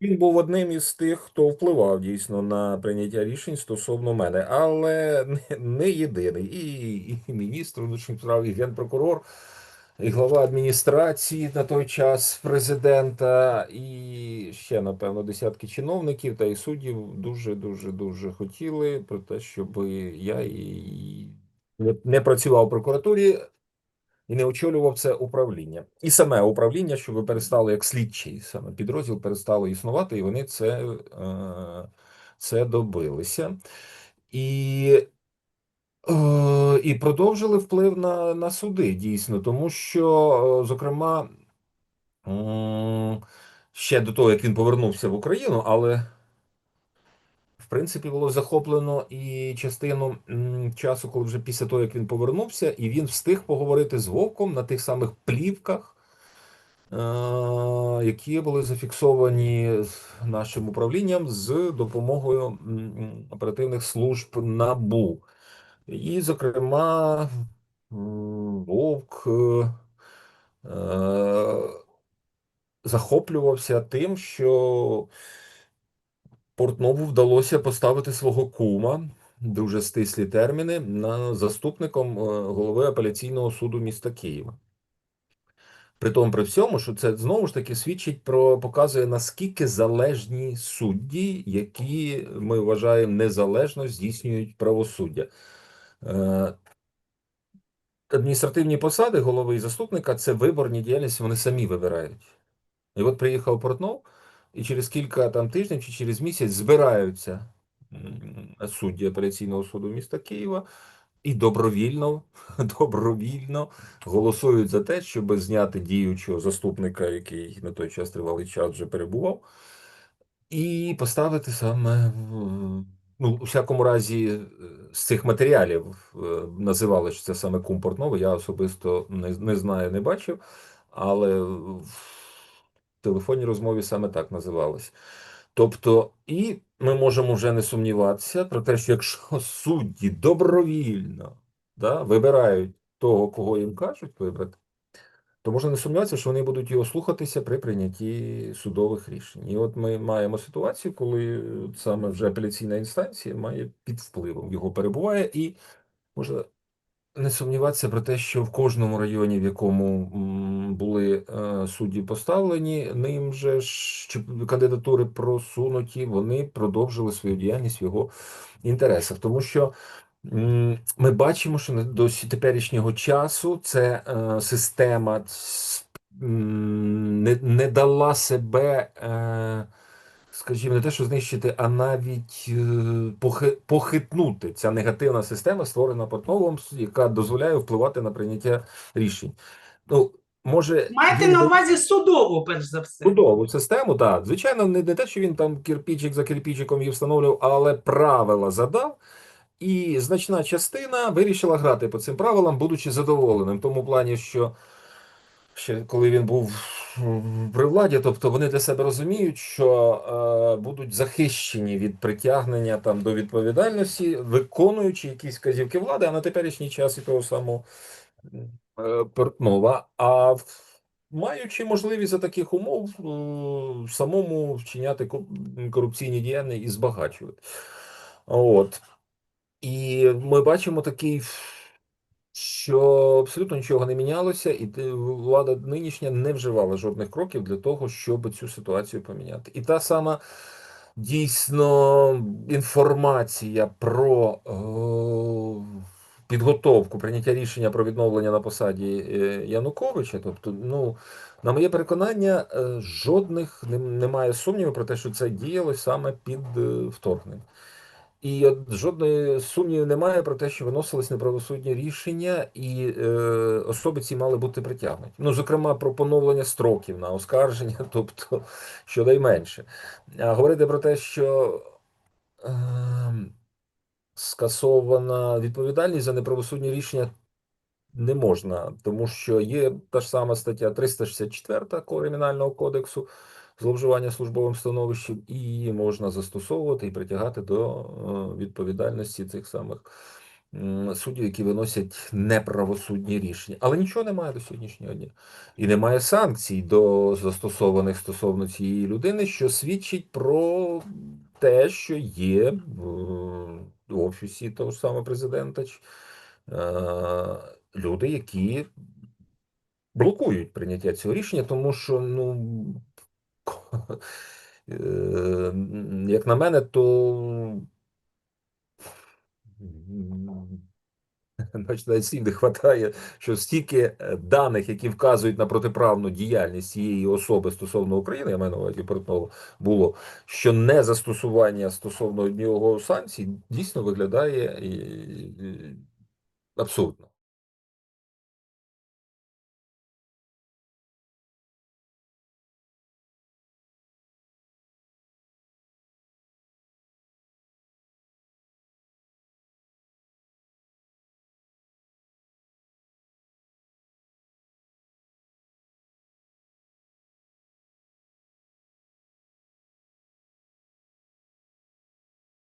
Він був одним із тих, хто впливав дійсно на прийняття рішень стосовно мене, але не, єдиний. І, і міністр внутрішніх справ, і генпрокурор, і глава адміністрації на той час президента, і ще, напевно, десятки чиновників та і суддів дуже, дуже, дуже хотіли про те, щоб я і не працював в прокуратурі і не очолював це управління. І саме управління, щоб перестало як слідчий саме підрозділ перестало існувати, і вони це, е, це добилися. І Е, І продовжили вплив на, на суди дійсно, тому що, е, зокрема, ще до того, як він повернувся в Україну, але в принципі було захоплено і частину часу, коли вже після того, як він повернувся, і він встиг поговорити з Вовком на тих самих плівках, е, які були зафіксовані нашим управлінням з допомогою оперативних служб НАБУ. І, зокрема, Вовк е, е, захоплювався тим, що Портнову вдалося поставити свого кума, дуже стислі терміни, на заступником е, голови апеляційного суду міста Києва. При тому, при всьому, що це знову ж таки свідчить про показує наскільки залежні судді, які ми вважаємо незалежно здійснюють правосуддя. Е, Адміністративні посади голови і заступника це виборні діяльності, вони самі вибирають. І от приїхав Портнов, і через кілька там тижнів чи через місяць збираються судді апеляційного суду міста Києва і добровільно, добровільно голосують за те, щоб зняти діючого заступника, який на той час тривалий час вже перебував, і поставити саме ну, у всякому разі, е, з цих матеріалів е, називали, що це саме кум Портнова. Я особисто не, не знаю, не бачив, але телефонній розмові саме так називалось. Тобто, і ми можемо вже не сумніватися про те, що якщо судді добровільно да, вибирають того, кого їм кажуть вибрати, то можна не сумніватися, що вони будуть його слухатися при прийнятті судових рішень. І от ми маємо ситуацію, коли саме вже апеляційна інстанція має під впливом його перебуває, і можна не сумніватися про те, що в кожному районі, в якому були е, судді поставлені, ним же ж кандидатури просунуті, вони продовжили свою діяльність в його інтересах, тому що. Ми бачимо, що до теперішнього часу це е, система не, не дала себе, е, скажімо, не те, що знищити, а навіть е, похи- похитнути ця негативна система, створена Портновим, яка дозволяє впливати на прийняття рішень. Ну, може, Маєте він на увазі судову, перш за все. Судову систему, так. Звичайно, не, не те, що він там кирпичик за кирпичиком її встановлював, але правила задав, і значна частина вирішила грати по цим правилам, будучи задоволеним. В тому плані, що ще коли він був при владі, тобто вони для себе розуміють, що е, будуть захищені від притягнення там до відповідальності, виконуючи якісь вказівки влади, а на теперішній час і того самого е, Портнова. А маючи можливість за таких умов е, самому вчиняти корупційні діяння і збагачувати. От. І ми бачимо такий, що абсолютно нічого не мінялося, і влада нинішня не вживала жодних кроків для того, щоб цю ситуацію поміняти. І та сама дійсно інформація про е, підготовку прийняття рішення про відновлення на посаді е, Януковича. Тобто, ну, на моє переконання, е, жодних немає сумнівів про те, що це діялось саме під вторгнення. І от жодної сумнівів немає про те, що виносились неправосудні рішення, і е, особи ці мали бути притягнуті. Ну, зокрема, про поновлення строків на оскарження, тобто щонайменше. А говорити про те, що е, скасована відповідальність за неправосудні рішення не можна, тому що є та ж сама стаття 364 Кримінального кодексу зловживання службовим становищем, і її можна застосовувати і притягати до е, відповідальності цих самих суддів, які виносять неправосудні рішення. Але нічого немає до сьогоднішнього дня. І немає санкцій до застосованих стосовно цієї людини, що свідчить про те, що є в офісі того ж самого президента е, люди, які блокують прийняття цього рішення, тому що, ну, е, як на мене, то Значить, навіть слів не вистачає, що стільки е, даних, які вказують на протиправну діяльність цієї особи стосовно України, я маю на увазі було, що не застосування стосовно нього санкцій дійсно виглядає і- абсурдно.